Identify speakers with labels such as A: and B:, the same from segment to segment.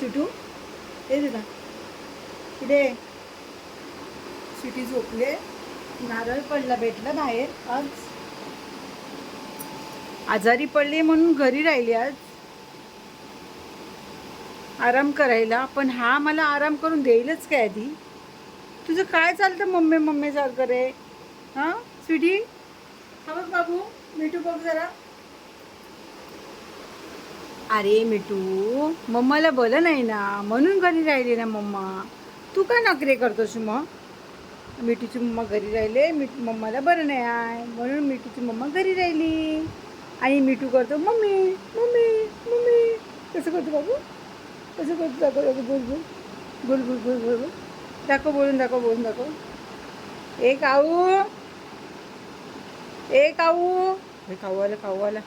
A: सुटू हे दिला इकडे. सुटी झोपले. नारळ पडला भेटला बाहेर. आज आजारी पडले म्हणून घरी राहिली आज. आराम करायला. पण हा मला आराम करून देईलच काय आधी? तुझं काय चालतं मम्मी मम्मी सारखं रे? हां? स्वीटी? हा बघ बाबू मिठू बघ जरा. अरे मिठू मम्माला बोल नाही ना म्हणून घरी राहिली ना मम्मा. तू काय नखरे करतोस मग मिठूची मम्मा घरी राहिले मिठ मम्माला बरं नाही आहे. म्हणून मिठूची मम्मा घरी राहिली. आणि मिठू करतो मम्मी मम्मी मम्मी. कसं करतो बाबू? कसं करतो? दाखव दाखव बोल बोल. बोल बोल बोल बोल बोल. दाखव बोलून दाखव बोलून दाखव. ए काऊ. ए काऊ. हे काऊ आला काऊ आला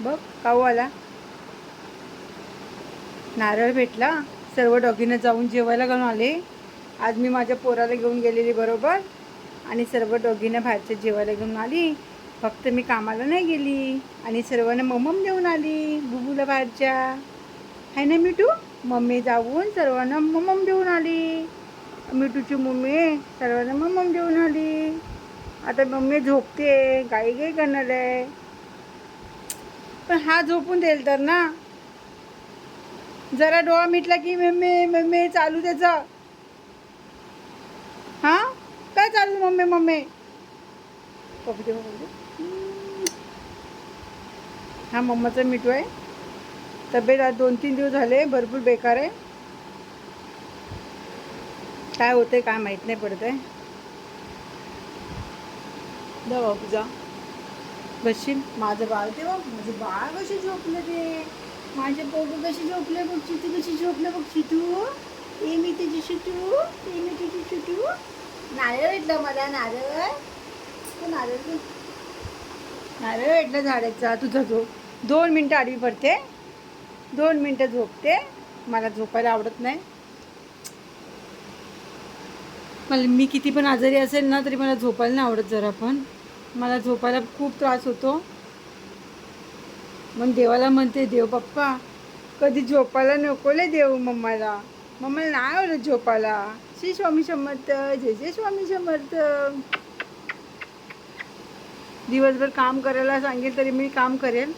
A: बघ काऊ आला नारळ भेटला. सर्व डॉगीनं जाऊन जेवायला घेऊन आले. आज मी माझ्या पोराला घेऊन गेलेली बरोबर. आणि सर्व डॉगीनं बाहेरच्या जेवायला घेऊन आली. फक्त मी कामाला नाही गेली. आणि सर्वांना मम्मम देऊन आली. बुबूला बाहेरच्या. आहे ना मिठू? मम्मी जाऊन सर्वांना मम्मम देऊन आली. मिठूची मम्मी सर्वांना मम्मम देऊन आली. आता मम्मी झोपते. गाई गाई करणार आहे. पण हा झोपून देईल तर ना? जरा डोळा मिटला की मम्मी मम्मी चालू त्याचा हां? काय चालू मम्मी मम्मी? पप्पी दे, हा मम्माचा मिठू आहे तब्येत आज दोन तीन दिवस झाले भरपूर बेकार आहे. काय होतंय काय माहीत नाही पडत आहे जा बाबू जा. बसशील? माझं बाळ ते माझं बाळ कशी झोपलं ते? माझे पोगं कशी झोपले बघ चितू कशी झोपलं बघ चितू. ए मी तुझी चिटू ए मी चिटू नारळ भेटलं मला नारळ. तो नारळ नारळ भेटलं झाडाचा तुझा झोप. दोन मिनटं आडवी पडते. दोन मिनटं झोपते. मला झोपायला आवडत नाही. मला मी किती पण आजारी असेल ना तरी मला झोपायला नाही आवडत जरा पण. मला झोपायला खूप त्रास होतो. मग देवाला म्हणते देव पप्पा कधी झोपायला नकोले देव मम्माला. मम्माला नाही आवडत झोपायला. श्री स्वामी समर्थ जय जय स्वामी समर्थ. दिवसभर काम करायला सांगेल तरी मी काम करेल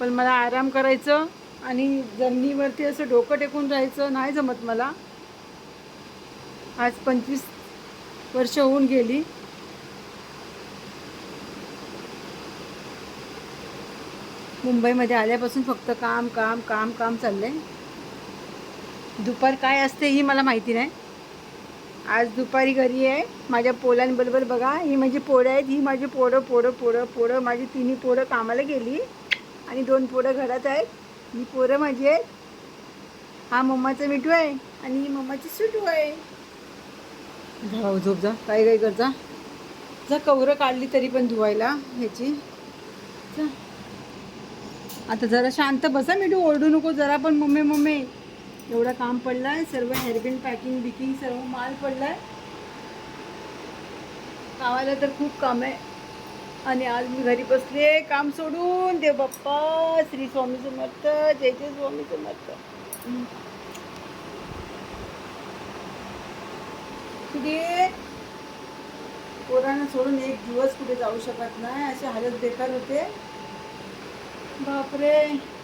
A: पण मला आराम करायचं आणि जमिनीवरती असं डोकं टेकून राहायचं नाही जमत मला. आज पंचवीस वर्ष होऊन गेली. मुंबईमध्ये आल्यापासून फक्त काम काम काम काम चाललं आहे दुपार काय असते ही मला माहिती नाही. आज दुपारी घरी आहे. माझ्या पोलांबरोबर बघा ही माझी पोळं आहेत. ही माझी पोळं पोळं पोळं पोळं माझी तिन्ही पोळं कामाला गेली. आणि दोन पोळं घरात आहेत. ही पोरं माझी आहेत. हा मम्माचा मिठू आहे आणि ही मम्माची सुटू आहे. जा भाऊ झोप जा. काय काय कर जा. जा कवरं काढली तरी पण धुवायला ह्याची. जा. आता जरा शांत बसा मिठू ओरडू नको जरा पण मम्मी मम्मी एवढं काम पडलंय सर्व हेअरबिन पॅकिंग बिकिंग सर्व माल पडलाय. कामाला तर खूप काम आहे. आणि आज मी घरी बसले काम सोडून. देव बाप्पा श्री स्वामी समर्थ जय जय स्वामी समर्थ. कुठे पोरांना सोडून एक दिवस कुठे जाऊ शकत नाही असे हालत बेकार होते. बापरे.